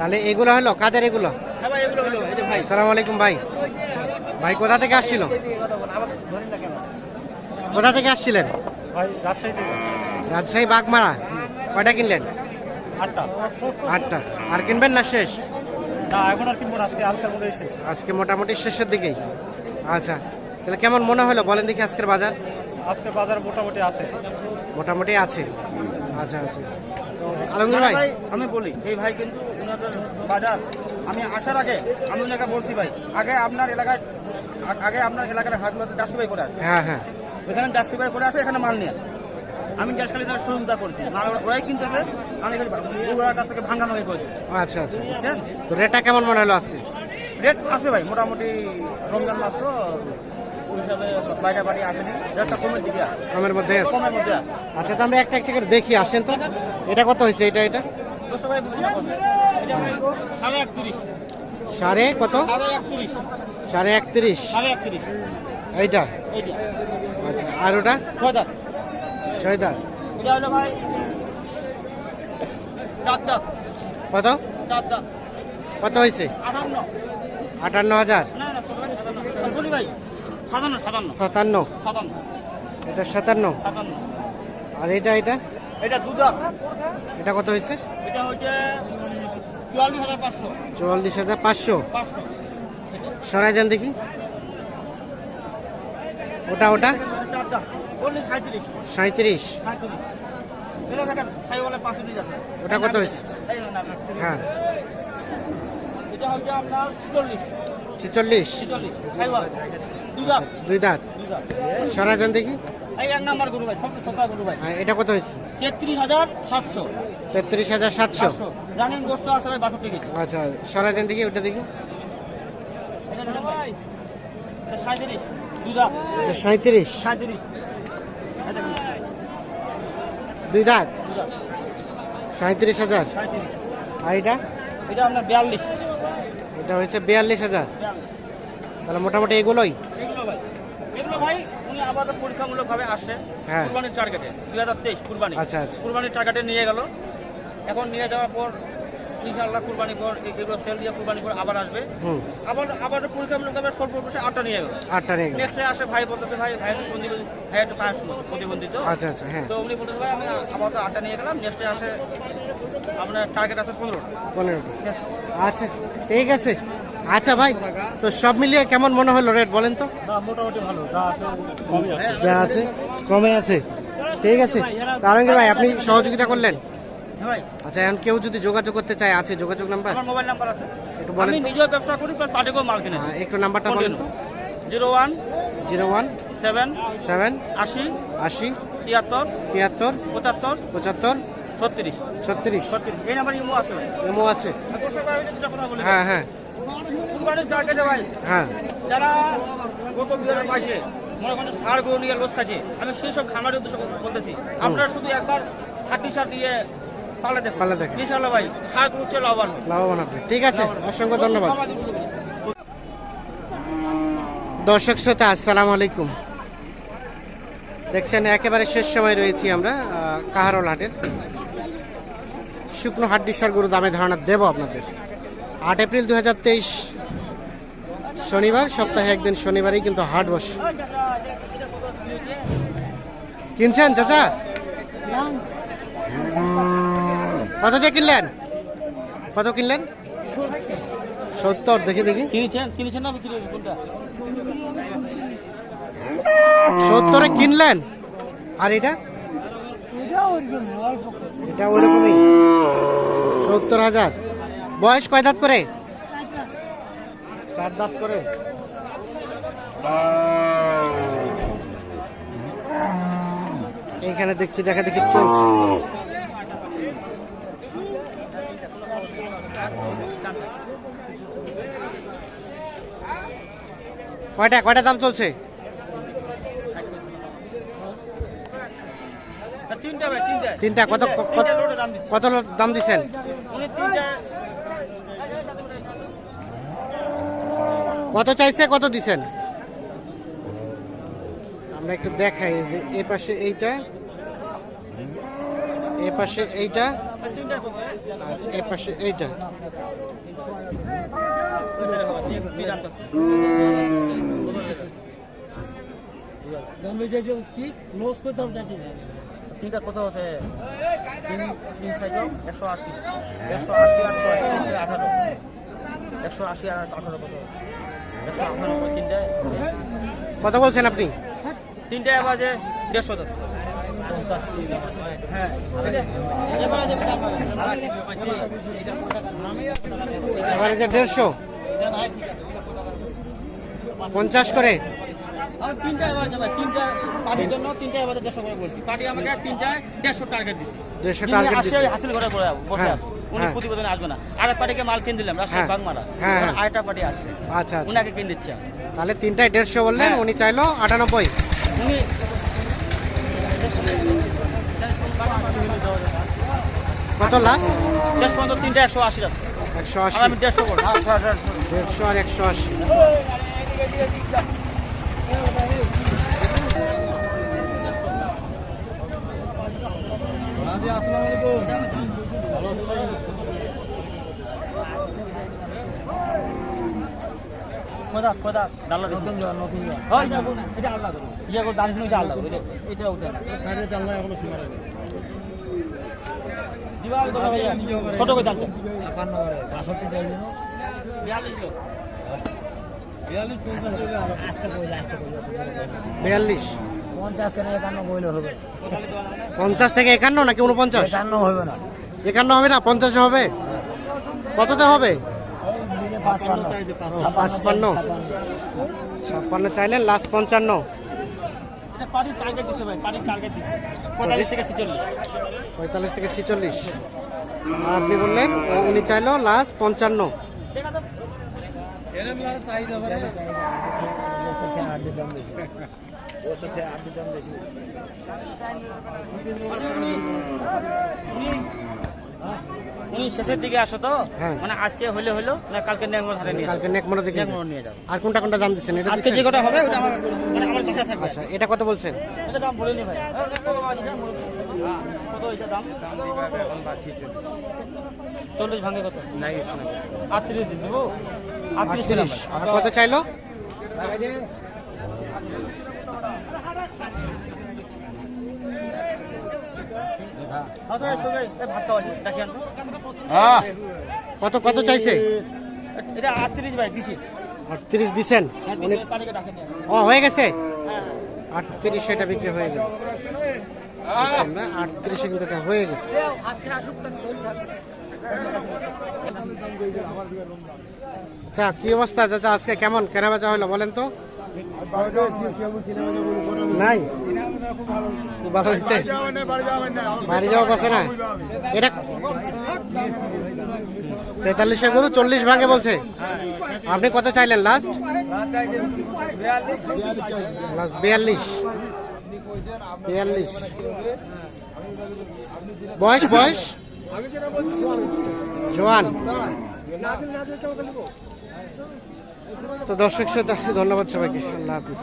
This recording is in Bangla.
তাহলে এগুলো হলো কাদের এগুলো? হ্যাঁ আসসালামু আলাইকুম ভাই। ভাই কোথা থেকে আসছিল? কোথা থেকে আসছিলেন? রাজশাহী বাগমারা। কয়টা কিনলেন? আটটা। আটটা। আর কিনবেন না শেষ? আজকে মোটামুটি শেষের দিকেই। আচ্ছা তাহলে কেমন মনে হলো? বলেন দেখি আজকের বাজার। আজকে বাজার মোটামুটি আছে। মোটামুটি আছে। আচ্ছা আচ্ছা। তো আলমগীর ভাই। ভাই আমি বলি এই ভাই কিন্তু বাজার। আমি আসার আগে আমি ওনাকে বলছি ভাই আগে আপনার এলাকায় আগে আপনার এলাকার হাটগুলোতে চারশো ভাই করে আসে। হ্যাঁ হ্যাঁ। এখানে চারশো ভাই করে আসে এখানে মাল নিয়ে আমি গ্যাসখালি তারা সহযোগিতা করছি। মাল ওরা- ওরাই কিনতেছে আমি খালি ওনার কাছ থেকে ভাঙ্গামাঙ্গি করেছি। আচ্ছা আচ্ছা। বুঝছেন? তো রেটটা কেমন মনে হলো আজকে? রেট আছে ভাই মোটামুটি রমজান মাস তো ওই হিসাবে বাইরে বাড়ি আসেনি রেটটা কমের দিকে আছে। কমের মধ্যে আছে। কমের মধ্যে আছে। আচ্ছা তো আমরা একটা একটা করে দেখি আসেন তো। এটা কত হয়েছে এটা এটা? এটা ভাই সাড়ে কত? সাড়ে একত্রিশ। এইটা? আচ্ছা আর ওটা? ছয় দাঁত। ছয় দাঁত। কত? কত হয়েছে? আটান্ন। হাজার। সাতান্ন এটা সাতান্ন। আর এটা এটা? এটা কত হয়েছে? এটা হচ্ছে চুয়াল্লিশ হাজার পাঁচশো। সরাই যান দেখি। ওটা ওটা? সাঁত্রিশ ওটা কত হয়েছে। হ্যাঁ। ছিচল্লিশ। দুই দাঁত। সরাই যান দেখি। এই এক নাম্বার গরু ভাই সবচেয়ে সকাল গরু ভাই। এটা কত হয়েছে? তেত্রিশ হাজার সাতশো। তেত্রিশ হাজার সাতশো? সাতশো। রানিং গোস্ত আছে ভাই বাষট্টি কেজি। আচ্ছা সরাই দেখি ওটা দেখি। সাঁত্রিশ সাঁত্রিশ সাঁত্রিশ দুই দাঁত? সাঁত্রিশ হাজার? আর এটা? এটা আপনার বিয়াল্লিশ। এটা বিয়াল্লিশ হাজার। তাহলে মোটামুটি এগুলোই? এগুলো ভাই। এগুলো ভাই উনি আপাতত পরীক্ষামূলক ভাবে হ্যাঁ। কুরবানির টার্গেটে দুই হাজার তেইশ কুরবানি। আচ্ছা, আচ্ছা। কুরবানির টার্গেটে নিয়ে গেল। এখন নিয়ে যাওয়ার পর ইনশাআল্লাহ কুরবানি পর এগুলো সেল দিয়ে কুরবানি পর আবার আসবে। আবার আবার পরীক্ষামূলক ভাবে সর্বশেষে আটটা নিয়ে গেল। আটটা নিয়ে গেল। নেক্সটে আসে ভাই বলতেছে ভাই ভাই প্রতিবন্ধী ভাই একটু পাস প্রতিবন্ধী তো আচ্ছা আচ্ছা হ্যাঁ। তো উনি বলতেছে ভাই আমি আপাতত আটটা নিয়ে গেলাম নেক্সটে আসে আপনার টার্গেট আছে পনেরোটা। পনেরোটা। আচ্ছা ঠিক আছে। আচ্ছা ভাই তো সব মিলিয়ে কেমন মনে হলো রেট বলেন তো? মোটামুটি ভালো যা আছে যা আছে কমে আছে। ঠিক আছে। তারঙ্গি ভাই আপনি সহযোগিতা করলেন? হ্যাঁ আচ্ছা এখন কেউ যদি যোগাযোগ করতে চায় আছে যোগাযোগ নাম্বার? আমার মোবাইল নাম্বার আছে। একটু বলেন আমি নিজেও ব্যবসা করি প্লাস পার্টিকেও মাল কিনে। হ্যাঁ, একটু নাম্বারটা বলেন তো। Zero one zero one seven seven আশি আশি তিয়াত্তর তিয়াত্তর পঁচাত্তর পঁচাত্তর ছত্রিশ। ছত্রিশ। ছত্রিশ। এই নাম্বার ইমো আছে ভাই। এমও আছে। হ্যাঁ হ্যাঁ। হ্যাঁ। যারা গত দুই হাজার বাইশে মনে করেন সার গরু নিয়ে লোস খাচ্ছে আমি সেই সব খামারের উদ্দেশ্য বলতেছি। আপনারা শুধু একবার সার দিয়ে পালে দেখুন। পালে দেখুন। ইনশাল্লাহ ভাই সার গরু হচ্ছে লাভবান লাভবান আপনি ঠিক আছে অসংখ্য ধন্যবাদ। দর্শক শ্রোতা আসসালামু আলাইকুম। দেখছেন একেবারে শেষ সময় রয়েছি আমরা কাহারোল হাটের। শুকনো হাড্ডিসার গরু দামে ধারণা দেব আপনাদের। আট এপ্রিল দু হাজার তেইশ শনিবার সপ্তাহে একদিন শনিবারেই কিন্তু হাট বসে। কিনছেন চাচা? কত দিয়ে কিনলেন? কত কিনলেন? সত্তর দেখি দেখি। সত্তরে কিনলেন? আর এটা? এটা ওরকমই। সত্তর হাজার। বয়স কয় দাঁত করে? চার দাঁত করে। এইখানে দেখছি দেখা দেখি চলছে। কয়টা কয়টা দাম চলছে? তিনটা কত কত দাম দিচ্ছেন উনি তিনটা কত চাইছে, কত দিছেন? আমরা একটু দেখাই যে এ পাশে এইটা, এ পাশে এইটা, আর এই পাশে এইটা। হচ্ছে তিন সাইজ, একশো আশি। একশো আশি আঠারো। একশো আশি আর আঠারো কত? কত বলছেন আপনি? তিনটায় বাজে দেড়শো হ্যাঁ। দেড়শো। পঞ্চাশ করে। দেড়শো টার্গেট দিছি। 150 যিনি টার্গেট আসে দিছে। হাসিল ঘরে পড়ে বসে আছে উনি হ্যাঁ। প্রতিবেদনে আসবে না। আরেক পার্টিকে মাল কিনে দিলাম রাজশাহী হ্যাঁ, বাগমারা হ্যাঁ, হ্যাঁ। আরেকটা পার্টি আসছে। আচ্ছা আচ্ছা। উনাকে কিনে দিচ্ছে তাহলে তিনটায় দেড়শো বললেন। উনি চাইলো আটানব্বই। উনি কত লাখ? শেষ পর্যন্ত তিনটা একশো আশি যাচ্ছে। একশো আশি। আমি দেড়শো করব দেড়শো আর একশো আশি। কোদা কোদা ডাল্লা নতুন জন নতুন জন হয় এটা আলাদা করো ইয়া করো দাম শুনে এটা আলাদা করো এটা ওটা সাড়ে চাল্লা এখনও সীমানা নেই দিবা কথা ভাইয়া ছোট করে দাম ছাপান্ন করে। বাষট্টি চাইছে না বিয়াল্লিশ কিলো বিয়াল্লিশ পঞ্চাশ আস্তে কইলে আস্তে কইলে। বিয়াল্লিশ। পঞ্চাশ কেন একান্ন কইলে হবে। পঞ্চাশ থেকে একান্ন নাকি উনপঞ্চাশ একান্ন হবে না। একান্ন হবে না? পঞ্চাশে হবে? কততে হবে? পাঁচপান্ন ছাপ্পান্ন চাইলেন লাস্ট পঞ্চান্ন। পঁয়তাল্লিশ থেকে ছিচল্লিশ। আপনি বললেন উনি চাইলো লাস্ট পঞ্চান্ন। দাম উনি শেষের দিকে আসো তো? হ্যাঁ। মানে আজকে হলে হলো না কালকে নেংমো ধারে নিয়ে কালকে নেক মনে দেখে নিয়ে যাব। আর কোনটা কোনটা দাম দিচ্ছেন? এটা আজকে যে? কটা হবে ওটা আমার মানে আমার কাছে থাকবে। আচ্ছা এটা কত বলছেন? এটা দাম বলিনি ভাই। হ্যাঁ, কত এটা মুরব্বি? হ্যাঁ, কত এটা দাম? চল্লিশ ভাঙে কত? আটত্রিশ দিন দেবো আটত্রিশ কত চাইলো? কত কত চাইছে? এটা আটত্রিশ ভাই দিছি। আটত্রিশ দিছেন? হ্যাঁ। ও হয়ে গেছে? হ্যাঁ আটত্রিশ এটা বিক্রি হয়ে গেল। আমরা আটত্রিশে কিন্তু এটা হয়ে গেছে। আচ্ছা কি অবস্থা? চাচা আজকে কেমন? কেনা বেচা হলো বলেন তো? নাই। খুব যাওয়া না? এটা তেতাল্লিশে গরু চল্লিশ ভাগে বলছে। আপনি কত চাইলেন লাস্ট লাস্ট বিয়াল্লিশ। বিয়াল্লিশ। বয়স বয়স? জোয়ান। তো দর্শক শ্রোতা ধন্যবাদ সবাইকে। আল্লাহ হাফিজ।